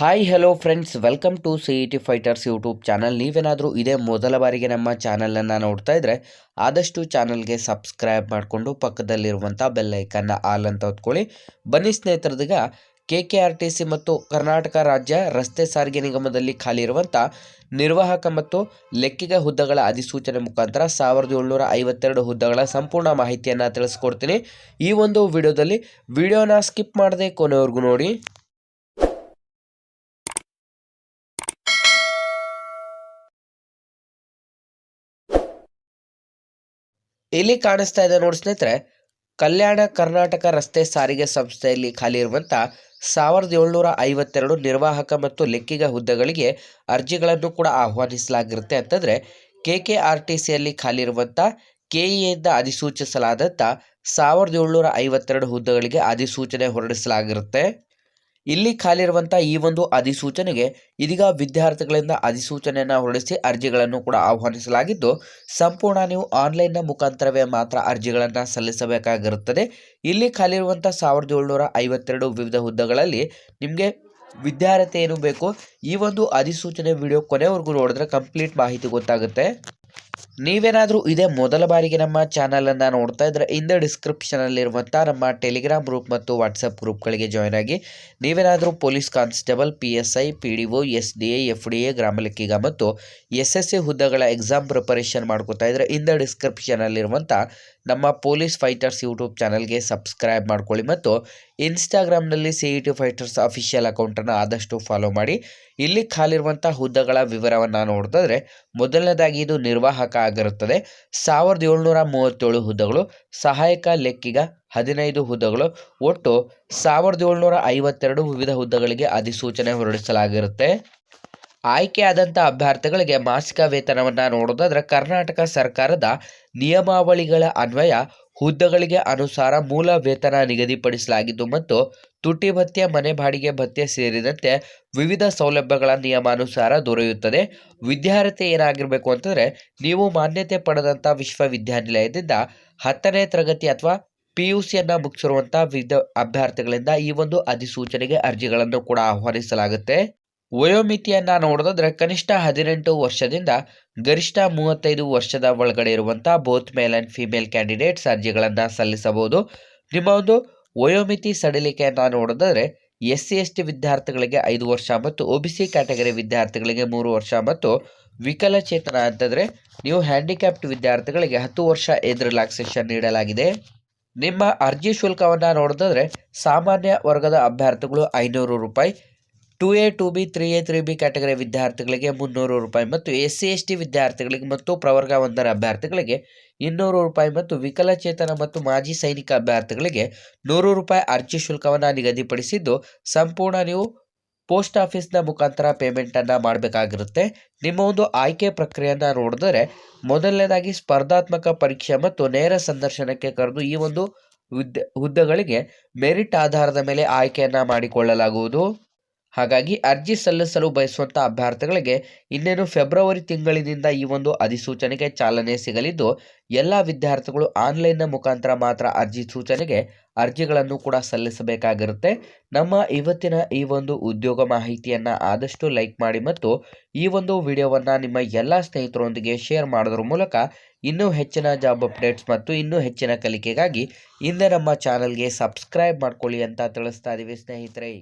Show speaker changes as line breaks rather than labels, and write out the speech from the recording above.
Hi hello friends welcome to C E T fighters YouTube channel ನೀವೇನಾದರೂ ಇದೇ ಮೊದಲ ಬಾರಿಗೆ ನಮ್ಮ ಚಾನಲನ್ನು ನೋಡ್ತಾ ಇದ್ದರೆ ಆದಷ್ಟು ಚಾನಲ್ಗೆ ಸಬ್ಸ್ಕ್ರೈಬ್ ಮಾಡಿಕೊಂಡು ಪಕ್ಕದಲ್ಲಿರುವಂಥ ಬೆಲ್ ಐಕನ್ನ ಆಲ್ ಅಂತ ಹೊತ್ಕೊಳ್ಳಿ ಬನ್ನಿ ಸ್ನೇಹಿತರದೀಗ K K R T C ಮತ್ತು ಕರ್ನಾಟಕ ರಾಜ್ಯ ರಸ್ತೆ ಸಾರಿಗೆ ನಿಗಮದಲ್ಲಿ ಖಾಲಿ ಇರುವಂಥ ನಿರ್ವಾಹಕ ಮತ್ತು ಲೆಕ್ಕಿಗ ಹುದ್ದೆಗಳ ಅಧಿಸೂಚನೆ ಮುಖಾಂತರ ಸಾವಿರದ ಏಳ್ನೂರ ಐವತ್ತೆರಡು ಹುದ್ದೆಗಳ ಸಂಪೂರ್ಣ ಮಾಹಿತಿಯನ್ನು ತಿಳಿಸ್ಕೊಡ್ತೀನಿ. ಈ ಒಂದು ವಿಡಿಯೋದಲ್ಲಿ ವಿಡಿಯೋನ ಸ್ಕಿಪ್ ಮಾಡದೆ ಕೊನೆವರೆಗೂ ನೋಡಿ. ಇಲ್ಲಿ ಕಾಣಿಸ್ತಾ ಇದೆ ನೋಡಿ ಸ್ನೇಹಿತರೆ, ಕಲ್ಯಾಣ ಕರ್ನಾಟಕ ರಸ್ತೆ ಸಾರಿಗೆ ಸಂಸ್ಥೆಯಲ್ಲಿ ಖಾಲಿ ಇರುವಂಥ ಸಾವಿರದ ಏಳ್ನೂರ ಐವತ್ತೆರಡು ನಿರ್ವಾಹಕ ಮತ್ತು ಲೆಕ್ಕಿಗ ಹುದ್ದೆಗಳಿಗೆ ಅರ್ಜಿಗಳನ್ನು ಕೂಡ ಆಹ್ವಾನಿಸಲಾಗಿರುತ್ತೆ ಅಂತಂದರೆ ಕೆ ಕೆ ಆರ್ ಟಿ ಸಿಯಲ್ಲಿ ಖಾಲಿ ಇರುವಂಥ ಕೆ ಇಯಿಂದ ಅಧಿಸೂಚಿಸಲಾದಂಥ ಸಾವಿರದ ಏಳ್ನೂರ ಐವತ್ತೆರಡು ಹುದ್ದೆಗಳಿಗೆ ಅಧಿಸೂಚನೆ ಹೊರಡಿಸಲಾಗಿರುತ್ತೆ. ಇಲ್ಲಿ ಖಾಲಿ ಇರುವಂಥ ಈ ಒಂದು ಅಧಿಸೂಚನೆಗೆ ಇದೀಗ ವಿದ್ಯಾರ್ಥಿಗಳಿಂದ ಅಧಿಸೂಚನೆಯನ್ನು ಹೊರಡಿಸಿ ಅರ್ಜಿಗಳನ್ನು ಕೂಡ ಆಹ್ವಾನಿಸಲಾಗಿದ್ದು, ಸಂಪೂರ್ಣ ನೀವು ಆನ್ಲೈನ್ನ ಮುಖಾಂತರವೇ ಮಾತ್ರ ಅರ್ಜಿಗಳನ್ನು ಸಲ್ಲಿಸಬೇಕಾಗಿರುತ್ತದೆ. ಇಲ್ಲಿ ಖಾಲಿ ಇರುವಂಥ ಸಾವಿರದ ಏಳ್ನೂರ ಐವತ್ತೆರಡು ವಿವಿಧ ಹುದ್ದೆಗಳಲ್ಲಿ ನಿಮಗೆ ವಿದ್ಯಾರ್ಥಿ ಏನು ಬೇಕು, ಈ ಒಂದು ಅಧಿಸೂಚನೆ ವಿಡಿಯೋ ಕೊನೆವರೆಗೂ ನೋಡಿದ್ರೆ ಕಂಪ್ಲೀಟ್ ಮಾಹಿತಿ ಗೊತ್ತಾಗುತ್ತೆ. ನೀವೇನಾದರೂ ಇದೇ ಮೊದಲ ಬಾರಿಗೆ ನಮ್ಮ ಚಾನಲನ್ನು ನೋಡ್ತಾ ಇದ್ದರೆ ಇಂದ ಡಿಸ್ಕ್ರಿಪ್ಷನಲ್ಲಿರುವಂಥ ನಮ್ಮ ಟೆಲಿಗ್ರಾಮ್ ಗ್ರೂಪ್ ಮತ್ತು ವಾಟ್ಸಪ್ ಗ್ರೂಪ್ಗಳಿಗೆ ಜಾಯ್ನ್ ಆಗಿ ನೀವೇನಾದರೂ police constable P S I P D O S D A F D A ಗ್ರಾಮ ಲೆಕ್ಕಿಗ ಮತ್ತು ಎಸ್ ಎಸ್ ಸಿ ಹುದ್ದೆಗಳ ಎಕ್ಸಾಮ್ ಪ್ರಿಪರೇಷನ್ ಮಾಡ್ಕೋತಾ ಇದ್ದರೆ ಇಂದ ಡಿಸ್ಕ್ರಿಪ್ಷನಲ್ಲಿರುವಂಥ ನಮ್ಮ ಪೊಲೀಸ್ ಫೈಟರ್ಸ್ ಯೂಟ್ಯೂಬ್ ಚಾನಲ್ಗೆ ಸಬ್ಸ್ಕ್ರೈಬ್ ಮಾಡ್ಕೊಳ್ಳಿ ಮತ್ತು ಇನ್ಸ್ಟಾಗ್ರಾಮ್ನಲ್ಲಿ C E T fighters official ಅಕೌಂಟನ್ನು ಆದಷ್ಟು ಫಾಲೋ ಮಾಡಿ. ಇಲ್ಲಿ ಖಾಲಿರುವಂಥ ಹುದ್ದೆಗಳ ವಿವರವನ್ನು ನೋಡಿದ್ರೆ ಮೊದಲನೇದಾಗಿ ಇದು ನಿರ್ವಾಹಕ ಆಗಿರುತ್ತದೆ. ಸಾವಿರದ ಏಳ್ನೂರ ಮೂವತ್ತೇಳು ಹುದ್ದೆಗಳು, ಸಹಾಯಕ ಲೆಕ್ಕಿಗ ಹದಿನೈದು ಹುದ್ದೆಗಳು, ಒಟ್ಟು ಸಾವಿರದ ಏಳ್ನೂರ ಐವತ್ತೆರಡು ವಿವಿಧ ಹುದ್ದೆಗಳಿಗೆ ಅಧಿಸೂಚನೆ ಹೊರಡಿಸಲಾಗಿರುತ್ತೆ. ಆಯ್ಕೆಯಾದಂಥ ಅಭ್ಯರ್ಥಿಗಳಿಗೆ ಮಾಸಿಕ ವೇತನವನ್ನು ನೋಡೋದಾದ್ರೆ ಕರ್ನಾಟಕ ಸರ್ಕಾರದ ನಿಯಮಾವಳಿಗಳ ಅನ್ವಯ ಹುದ್ದೆಗಳಿಗೆ ಅನುಸಾರ ಮೂಲ ವೇತನ ನಿಗದಿಪಡಿಸಲಾಗಿದ್ದು ಮತ್ತು ತುಟಿ ಭತ್ಯೆ, ಮನೆ ಬಾಡಿಗೆ ಭತ್ಯೆ ಸೇರಿದಂತೆ ವಿವಿಧ ಸೌಲಭ್ಯಗಳ ನಿಯಮಾನುಸಾರ ದೊರೆಯುತ್ತದೆ. ವಿದ್ಯಾರ್ಥಿ ಏನಾಗಿರಬೇಕು ಅಂತಂದರೆ ನೀವು ಮಾನ್ಯತೆ ಪಡೆದಂಥ ವಿಶ್ವವಿದ್ಯಾನಿಲಯದಿಂದ ಹತ್ತನೇ ತರಗತಿ ಅಥವಾ ಪಿ ಯು ಸಿಯನ್ನು ಮುಗಿಸಿರುವಂಥ ವಿದ್ಯ ಅಭ್ಯರ್ಥಿಗಳಿಂದ ಈ ಒಂದು ಅಧಿಸೂಚನೆಗೆ ಅರ್ಜಿಗಳನ್ನು ಕೂಡ ಆಹ್ವಾನಿಸಲಾಗುತ್ತೆ. ವಯೋಮಿತಿಯನ್ನು ನೋಡೋದಾದ್ರೆ ಕನಿಷ್ಠ ಹದಿನೆಂಟು ವರ್ಷದಿಂದ ಗರಿಷ್ಠ ಮೂವತ್ತೈದು ವರ್ಷದ ಒಳಗಡೆ ಇರುವಂಥ both male and female candidates ಅರ್ಜಿಗಳನ್ನು ಸಲ್ಲಿಸಬಹುದು. ನಿಮ್ಮ ಒಂದು ವಯೋಮಿತಿ ಸಡಿಲಿಕೆಯನ್ನು ನೋಡೋದಾದ್ರೆ ಎಸ್ ಸಿ ಎಸ್ ಟಿ ವಿದ್ಯಾರ್ಥಿಗಳಿಗೆ ಐದು ವರ್ಷ ಮತ್ತು ಒ ಬಿ ಸಿ ಕ್ಯಾಟಗರಿ ವಿದ್ಯಾರ್ಥಿಗಳಿಗೆ ಮೂರು ವರ್ಷ ಮತ್ತು ವಿಕಲಚೇತನ ಅಂತಂದರೆ ನೀವು ಹ್ಯಾಂಡಿಕ್ಯಾಪ್ಟ್ ವಿದ್ಯಾರ್ಥಿಗಳಿಗೆ ಹತ್ತು ವರ್ಷ ಏಜ್ ರಿಲ್ಯಾಕ್ಸೇಷನ್ ನೀಡಲಾಗಿದೆ. ನಿಮ್ಮ ಅರ್ಜಿ ಶುಲ್ಕವನ್ನು ನೋಡೋದಾದ್ರೆ ಸಾಮಾನ್ಯ ವರ್ಗದ ಅಭ್ಯರ್ಥಿಗಳು ಐನೂರು ರೂಪಾಯಿ two A, two B, three A, three B category ವಿದ್ಯಾರ್ಥಿಗಳಿಗೆ ಮುನ್ನೂರು ರೂಪಾಯಿ ಮತ್ತು ಎಸ್ ಸಿ ಎಸ್ ಟಿ ವಿದ್ಯಾರ್ಥಿಗಳಿಗೆ ಮತ್ತು ಪ್ರವರ್ಗ ಒಂದರ ಅಭ್ಯರ್ಥಿಗಳಿಗೆ ಇನ್ನೂರು ರೂಪಾಯಿ ಮತ್ತು ವಿಕಲಚೇತನ ಮತ್ತು ಮಾಜಿ ಸೈನಿಕ ಅಭ್ಯರ್ಥಿಗಳಿಗೆ ನೂರು ರೂಪಾಯಿ ಅರ್ಜಿ ಶುಲ್ಕವನ್ನು ನಿಗದಿಪಡಿಸಿದ್ದು, ಸಂಪೂರ್ಣ ನೀವು ಪೋಸ್ಟ್ ಆಫೀಸ್ನ ಮುಖಾಂತರ ಪೇಮೆಂಟನ್ನು ಮಾಡಬೇಕಾಗಿರುತ್ತೆ. ನಿಮ್ಮ ಒಂದು ಆಯ್ಕೆ ಪ್ರಕ್ರಿಯೆಯನ್ನು ನೋಡಿದರೆ, ಮೊದಲನೇದಾಗಿ ಸ್ಪರ್ಧಾತ್ಮಕ ಪರೀಕ್ಷೆ ಮತ್ತು ನೇರ ಸಂದರ್ಶನಕ್ಕೆ ಕರೆದು ಈ ಒಂದು ಹುದ್ದೆ, ಹುದ್ದೆಗಳಿಗೆ ಮೆರಿಟ್ ಆಧಾರದ ಮೇಲೆ ಆಯ್ಕೆಯನ್ನು ಮಾಡಿಕೊಳ್ಳಲಾಗುವುದು. ಹಾಗಾಗಿ ಅರ್ಜಿ ಸಲ್ಲಿಸಲು ಬಯಸುವಂಥ ಅಭ್ಯರ್ಥಿಗಳಿಗೆ ಇನ್ನೇನು ಫೆಬ್ರವರಿ ತಿಂಗಳಿನಿಂದ ಈ ಒಂದು ಅಧಿಸೂಚನೆಗೆ ಚಾಲನೆ ಸಿಗಲಿದ್ದು, ಎಲ್ಲ ವಿದ್ಯಾರ್ಥಿಗಳು ಆನ್ಲೈನ್ನ ಮುಖಾಂತರ ಮಾತ್ರ ಅರ್ಜಿ ಸೂಚನೆಗೆ ಅರ್ಜಿಗಳನ್ನು ಕೂಡ ಸಲ್ಲಿಸಬೇಕಾಗಿರುತ್ತೆ. ನಮ್ಮ ಇವತ್ತಿನ ಈ ಒಂದು ಉದ್ಯೋಗ ಮಾಹಿತಿಯನ್ನು ಆದಷ್ಟು ಲೈಕ್ ಮಾಡಿ ಮತ್ತು ಈ ಒಂದು ವಿಡಿಯೋವನ್ನು ನಿಮ್ಮ ಎಲ್ಲ ಸ್ನೇಹಿತರೊಂದಿಗೆ ಶೇರ್ ಮಾಡೋದ್ರ ಮೂಲಕ ಇನ್ನೂ ಹೆಚ್ಚಿನ ಜಾಬ್ ಅಪ್ಡೇಟ್ಸ್ ಮತ್ತು ಇನ್ನೂ ಹೆಚ್ಚಿನ ಕಲಿಕೆಗಾಗಿ ಹಿಂದೆ ನಮ್ಮ ಚಾನಲ್ಗೆ ಸಬ್ಸ್ಕ್ರೈಬ್ ಮಾಡ್ಕೊಳ್ಳಿ ಅಂತ ತಿಳಿಸ್ತಾ ಇದ್ದೀವಿ ಸ್ನೇಹಿತರೆ.